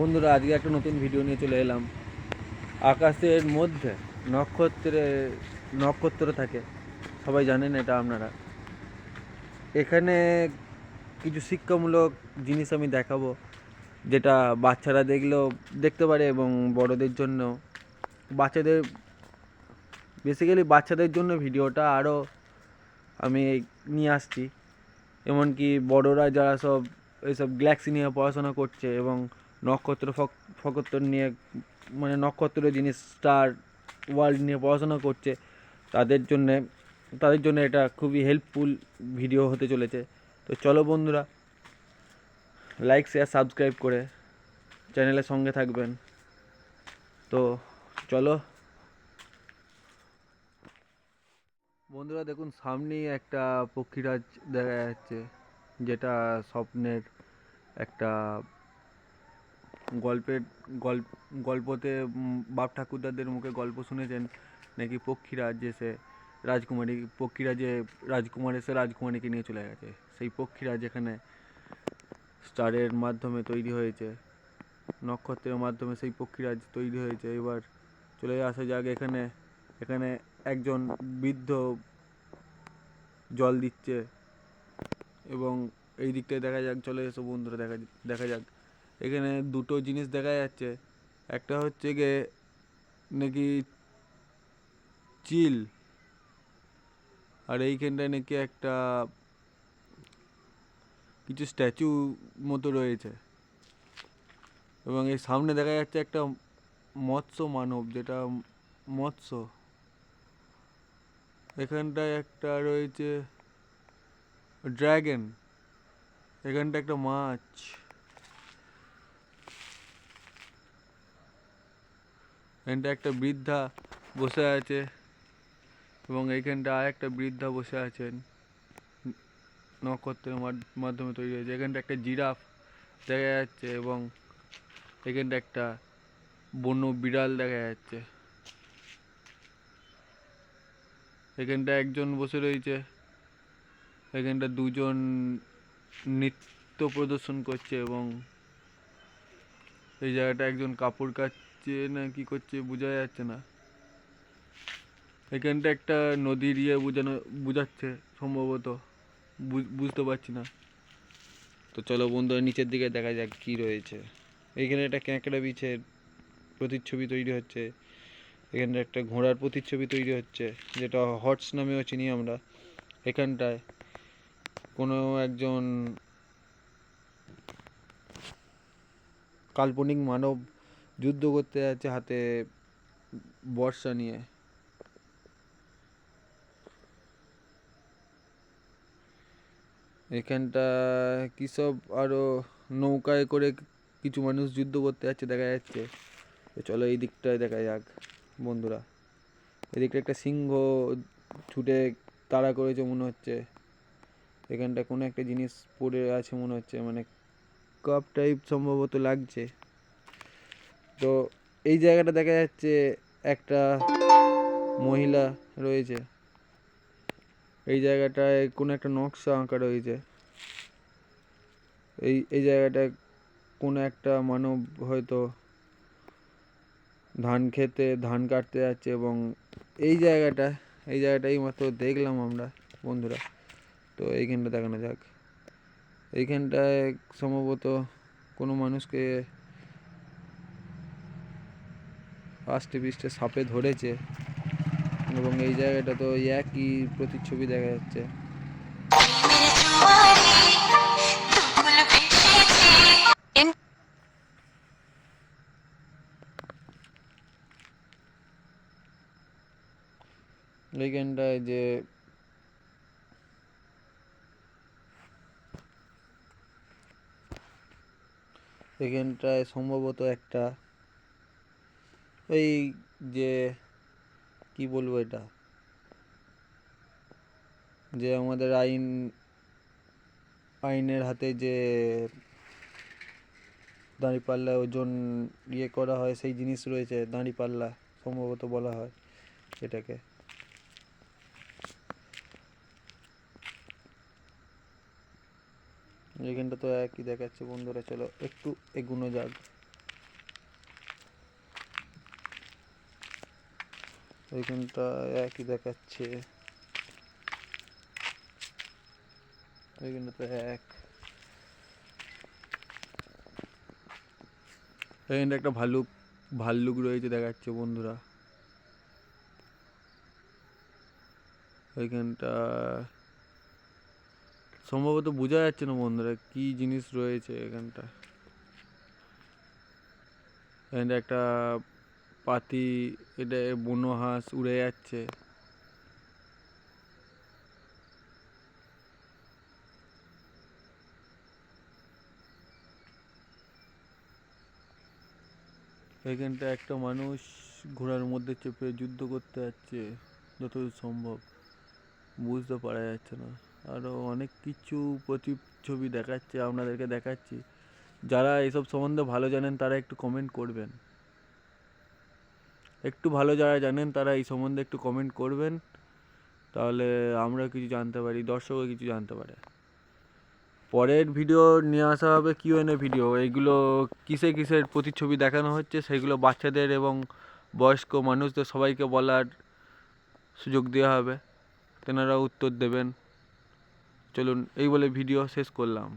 বন্ধুরা, আজকে একটা নতুন ভিডিও নিয়ে চলে এলাম। আকাশের মধ্যে নক্ষত্রে, নক্ষত্র থাকে। সবাই জানেন এটা আপনারা। এখানে কিছু শিক্ষামূলক জিনিস আমি দেখাবো, যেটা বাচ্চারা দেখলেও দেখতে পারে এবং বড়দের জন্য। বাচ্চাদের বেসিক্যালি বাচ্চাদের জন্য ভিডিওটা আরও আমি নিয়ে আসছি। এমনকি বড়রা যারা সব এইসব গ্যালাক্সি নিয়ে পড়াশোনা করছে এবং নক্ষত্র ফক ফকত্র নিয়ে মানে নক্ষত্র জিনিস স্টার ওয়ার্ল্ড নিয়ে পড়াশোনা করছে, তাদের জন্যে, তাদের জন্য এটা খুবই হেল্পফুল ভিডিও হতে চলেছে। তো চলো বন্ধুরা লাইক শেয়ার সাবস্ক্রাইব করে চ্যানেলের সঙ্গে থাকবেন। তো চলো। বন্ধুরা, দেখুন, সামনেই একটা পক্ষীরাজ দেখা যাচ্ছে, যেটা স্বপ্নের একটা গল্পের গল্প, গল্পতে বাপ ঠাকুরদাদের মুখে গল্প শুনেছেন নাকি পক্ষীরাজ যে সে রাজকুমারী পক্ষীরাজে রাজকুমার এসে রাজকুমারীকে নিয়ে চলে গেছে। সেই পক্ষীরাজ এখানে স্টারের মাধ্যমে তৈরি হয়েছে। নক্ষত্রের মাধ্যমে সেই পক্ষীরাজ তৈরি হয়েছে। এবার চলে আসা যাক এখানে এখানে একজন বৃদ্ধ জল দিচ্ছে এবং এই দিকটায় দেখা যাক, চলে এসো বন্ধুরা, দেখা দেখা যাক। এখানে দুটো জিনিস দেখা যাচ্ছে। একটা হচ্ছে গিয়ে নাকি চিল। আর এইখানটায় নাকি একটা কিছু স্ট্যাচু মতো রয়েছে। এবং এই সামনে দেখা যাচ্ছে একটা মৎস্য মানব যেটা মৎস্য। এখানটায় একটা রয়েছে ড্র্যাগন এখানটা একটা মাছ। এখানটা একটা বৃদ্ধা বসে আছে এবং এইখানটা আর একটা বৃদ্ধা বসে আছেন। নক্ষত্রের মাধ- মাধ্যমে তৈরি হয়েছে। এখানটা একটা জিরাফ দেখা যাচ্ছে এবং এখানটা একটা বন্য বিড়াল দেখা যাচ্ছে। এখানটা একজন বসে রয়েছে। এখানটা দুজন নৃত্য প্রদর্শন করছে এবং এই জায়গাটা একজন কাপড় কাচছে না, কি করছে বোঝা যাচ্ছে না। এখানটা একটা নদীর ইয়ে বোঝানো, বোঝাচ্ছে সম্ভবত। বুঝ- বুঝতে পারছি না। তো চলো বন্ধুরা, নিচের দিকে দেখা যাক কি রয়েছে। এইখানে একটা ক্যাঁকড়া বিছের প্রতিচ্ছবি তৈরি হচ্ছে। এখানটা একটা ঘোড়ার প্রতিচ্ছবি তৈরি হচ্ছে, যেটা হর্স নামেও চিনি আমরা। এখানটায় কোনো একজন কাল্পনিক মানব যুদ্ধ করতে যাচ্ছে হাতে বর্ষা নিয়ে। এখানটা কি সব আরও নৌকায় করে কিছু মানুষ যুদ্ধ করতে যাচ্ছে দেখা যাচ্ছে। তো চলো এই দিকটায় দেখা যাক বন্ধুরা। এদিকটা একটা সিংহ ছুটে তাড়া করেছে মনে হচ্ছে। এখানটা কোনো একটা জিনিস পড়ে আছে মনে হচ্ছে। মানে কাপ টাইপ সম্ভবত লাগছে। তো এই জায়গাটা দেখা যাচ্ছে একটা মহিলা রয়েছে। এই জায়গাটায় কোনো একটা নকশা আঁকা রয়েছে। এই এই জায়গাটায় কোনো একটা মানব হয়তো ধান খেতে, ধান কাটতে যাচ্ছে এবং এই জায়গাটা এই জায়গাটা এই মাত্র দেখলাম আমরা, বন্ধুরা। তো এইখানটা দেখানো যাক। এইখানটায় সম্ভবত কোনো মানুষকে আষ্টে পৃষ্ঠে সাপে ধরেছে এবং এই জায়গাটা তো একই প্রতিচ্ছবি দেখা যাচ্ছে। যে এখানটায় সম্ভবত একটা ওই যে, কি বলব এটা? যে আমাদের আইন, আইনের হাতে যে দাঁড়িপাল্লা ওজন ইয়ে করা হয়, সেই জিনিস রয়েছে, দাঁড়িপাল্লা সম্ভবত বলা হয় এটাকে। এখানটা তো একই দেখাচ্ছে বন্ধুরা, চলো একটু এগুনো যাক। ওইখানটা একই দেখাচ্ছে। ওইখানটা তো এক। একটা ভালুক ভাল্লুক রয়েছে দেখাচ্ছে বন্ধুরা। ওইখানটা সম্ভবত বোঝা যাচ্ছে না বন্ধুরা, কি জিনিস রয়েছে এখানটা এখানটা একটা পাতি, এটা বুনো হাঁস উড়ে যাচ্ছে। এখানটা একটা মানুষ ঘোড়ার মধ্যে চেপে যুদ্ধ করতে যাচ্ছে, যতদূর সম্ভব। বুঝতে পারা যাচ্ছে না। আরও অনেক কিছু প্রতিচ্ছবি দেখাচ্ছে, আপনাদেরকে দেখাচ্ছি। যারা এসব সম্বন্ধে ভালো জানেন, তারা একটু কমেন্ট করবেন। একটু ভালো যারা জানেন তারা এই সম্বন্ধে একটু কমেন্ট করবেন। তাহলে আমরা কিছু জানতে পারি, দর্শকও কিছু জানতে পারে। পরের ভিডিও নিয়ে আসা হবে কিউএনএ ভিডিও এইগুলো কিসে কিসের প্রতিচ্ছবি দেখানো হচ্ছে সেগুলো বাচ্চাদের এবং বয়স্ক মানুষদের সবাইকে বলার সুযোগ দেওয়া হবে। তেনারা উত্তর দেবেন। চলুন, এই বলে ভিডিও শেষ করলাম।